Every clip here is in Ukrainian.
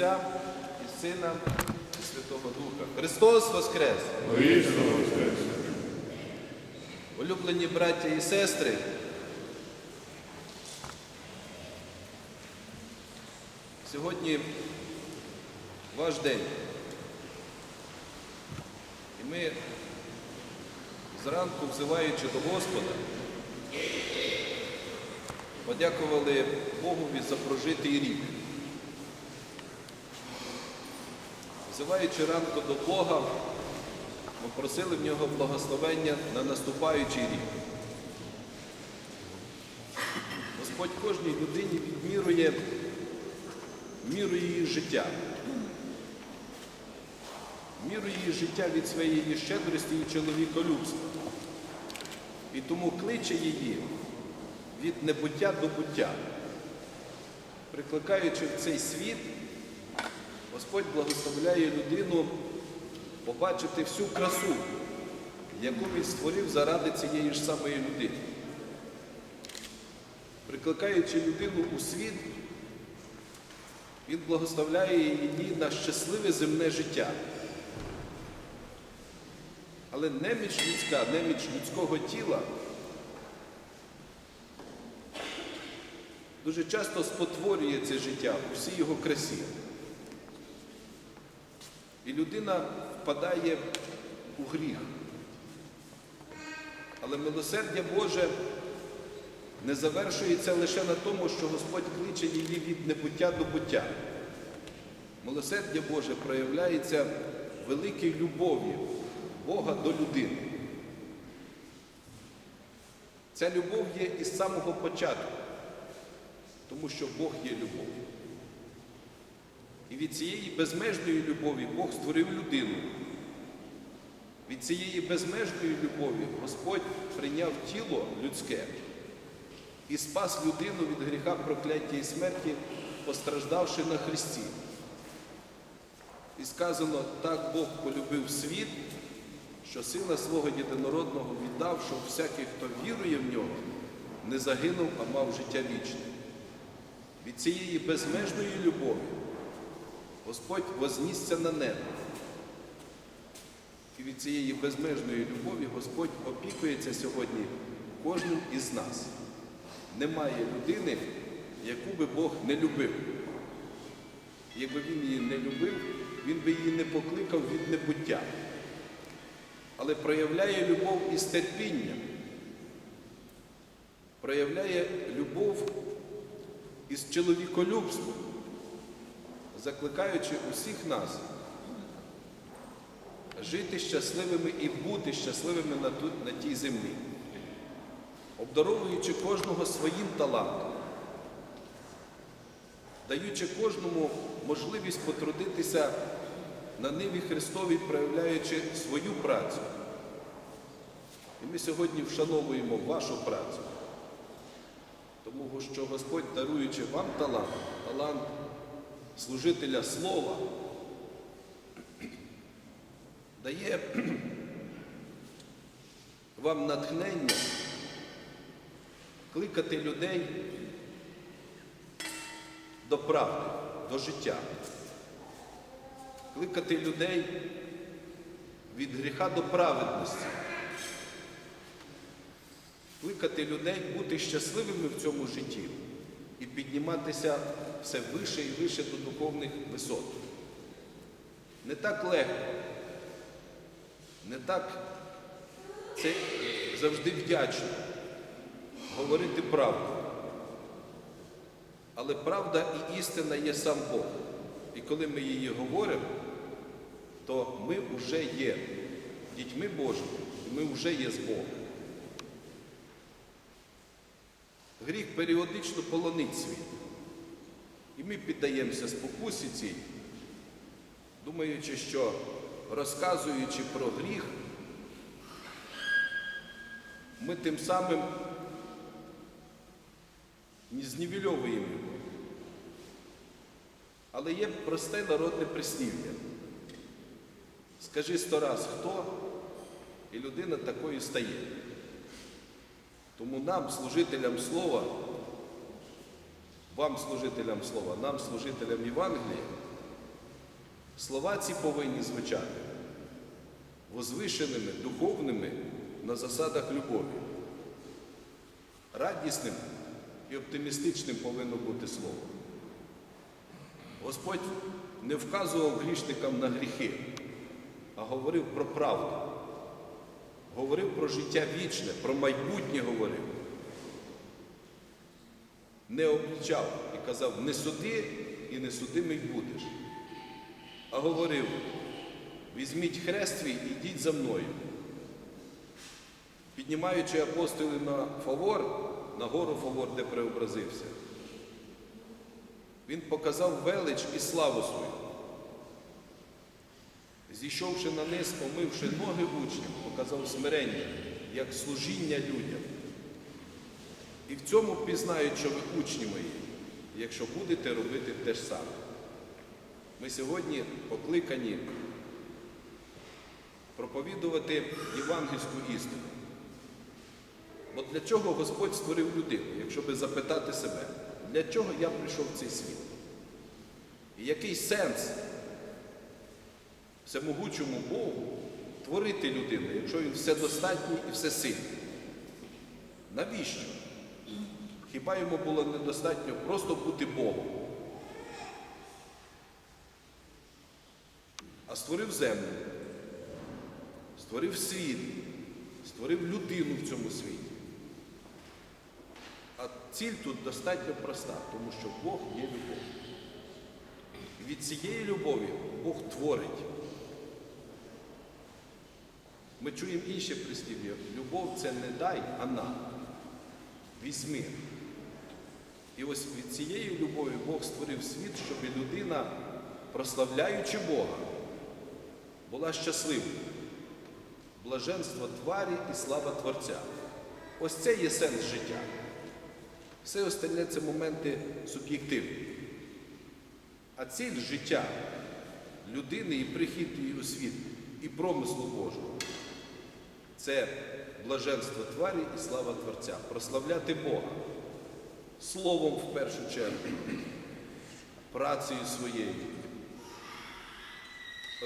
Отця і Сина і Святого Духа. Христос Воскрес! Воістину воскрес. Улюблені браття і сестри, сьогодні ваш день. І ми зранку, взиваючи до Господа, подякували Богові за прожитий рік. Взиваючи ранку до Бога, ми просили в нього благословення на наступаючий рік. Господь кожній людині відмірує міру її життя, міру її життя від своєї щедрості і чоловіколюбства. І тому кличе її від небуття до буття. Прикликаючи в цей світ, Господь благословляє людину побачити всю красу, яку він створив заради цієї ж самої людини. Прикликаючи людину у світ, він благословляє її на щасливе земне життя. Але неміч людська, неміч людського тіла дуже часто спотворює це життя у всій його красі. І людина впадає у гріх. Але милосердя Боже не завершується лише на тому, що Господь кличе її від небуття до буття. Милосердя Боже проявляється великій любові Бога до людини. Ця любов є із самого початку, тому що Бог є любов. І від цієї безмежної любові Бог створив людину. Від цієї безмежної любові Господь прийняв тіло людське і спас людину від гріха прокляття і смерті, постраждавши на Христі. І сказано, так Бог полюбив світ, що сина свого єдинородного віддав, щоб всякий, хто вірує в нього, не загинув, а мав життя вічне. Від цієї безмежної любові Господь вознісся на небо. І від цієї безмежної любові Господь опікується сьогодні кожним із нас. Немає людини, яку би Бог не любив. Якби він її не любив, він би її не покликав від небуття. Але проявляє любов із терпінням, проявляє любов із чоловіколюбством, закликаючи усіх нас жити щасливими і бути щасливими на, ту, на тій землі, обдаровуючи кожного своїм талантом, даючи кожному можливість потрудитися на ниві Христовій, проявляючи свою працю. І ми сьогодні вшановуємо вашу працю, тому що Господь, даруючи вам талант, талант служителя слова, дає вам натхнення кликати людей до правди, до життя, кликати людей від гріха до праведності, кликати людей бути щасливими в цьому житті і підніматися все вище і вище до духовних висот. Не так легко. Не так це завжди вдячно говорити правду. Але правда і істина є сам Бог. І коли ми її говоримо, то ми вже є дітьми Божими, ми вже є з Богом. Гріх періодично полонить світ. І ми піддаємося спокусі цій, думаючи, що розказуючи про гріх, ми тим самим не знівельовуємо його. Але є просте народне прислів'я. Скажи сто раз хто, і людина такою стає. Тому нам, служителям слова, вам, служителям слова, нам, служителям Євангелія, Слова ці повинні звучати возвишеними, духовними на засадах любові. Радісним і оптимістичним повинно бути слово. Господь не вказував грішникам на гріхи, а говорив про правду. Говорив про життя вічне, про майбутнє говорив. Не обличав і казав, не суди і не судимий будеш. А говорив, візьміть хрест свій і йдіть за мною. Піднімаючи апостолів на фавор, на гору фавор, де преобразився, він показав велич і славу свою. Зійшовши на низ, омивши ноги учням, показав смирення, як служіння людям. І в цьому пізнають, що ви учні мої, якщо будете робити те ж саме. Ми сьогодні покликані проповідувати євангельську істину. Бо для чого Господь створив людину, якщо би запитати себе, для чого я прийшов в цей світ? І який сенс всемогучому Богу творити людину, якщо він вседостатній і всесильний? Навіщо? Хіба йому було недостатньо просто бути Богом? А створив землю, створив світ, створив людину в цьому світі. А ціль тут достатньо проста, тому що Бог є любов. І від цієї любові Бог творить. Ми чуємо інше прислів'я. Любов це не дай, а на. Візьми. І ось від цієї любові Бог створив світ, щоб людина, прославляючи Бога, була щасливою. Блаженство тварі і слава Творця. Ось це є сенс життя. Все остальне це моменти суб'єктивні. А ціль життя людини і прихід її у світ, і промислу Божого це блаженство тварі і слава Творця. Прославляти Бога словом в першу чергу, працею своєю.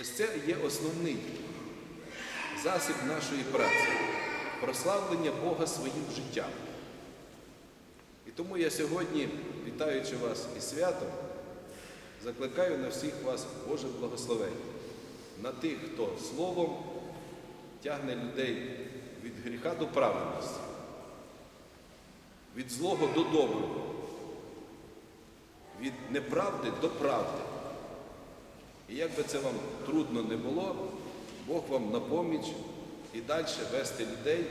Ось це є основний засіб нашої праці прославлення Бога своїм життям. І тому я сьогодні, вітаючи вас із святом, закликаю на всіх вас Боже благословення, на тих, хто словом тягне людей від гріха до праведності, від злого до доброго, від неправди до правди. І як би це вам трудно не було, Бог вам на поміч і далі вести людей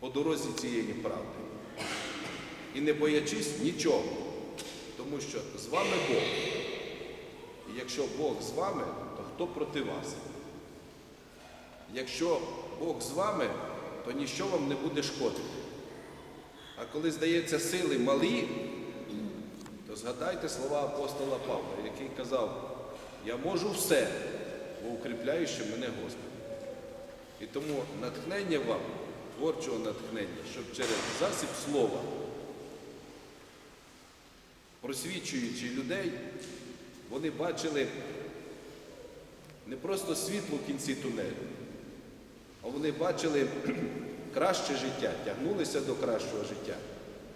по дорозі цієї правди. І не боячись нічого, тому що з вами Бог. І якщо Бог з вами, то хто проти вас? Якщо Бог з вами, то ніщо вам не буде шкодити. А коли здається сили малі, то згадайте слова апостола Павла, який казав, я можу все, бо укріпляючи мене Господь. І тому натхнення вам, творчого натхнення, щоб через засіб слова, просвічуючи людей, вони бачили не просто світло в кінці тунелю, а вони бачили краще життя, тягнулися до кращого життя,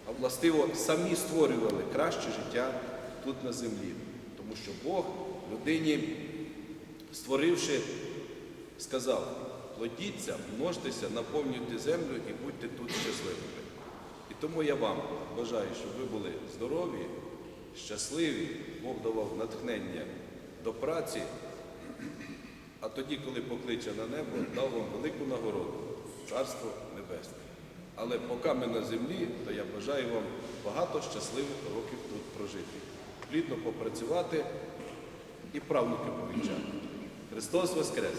а властиво самі створювали краще життя тут на землі. Тому що Бог людині, створивши, сказав, плодіться, множтеся, наповнюйте землю і будьте тут щасливими. І тому я вам бажаю, щоб ви були здорові, щасливі, Бог давав натхнення до праці, а тоді, коли покличе на небо, дав вам велику нагороду Царство Небесне. Але поки ми на землі, то я бажаю вам багато щасливих років тут прожити, плідно попрацювати і правнуки повінчати. Христос Воскрес!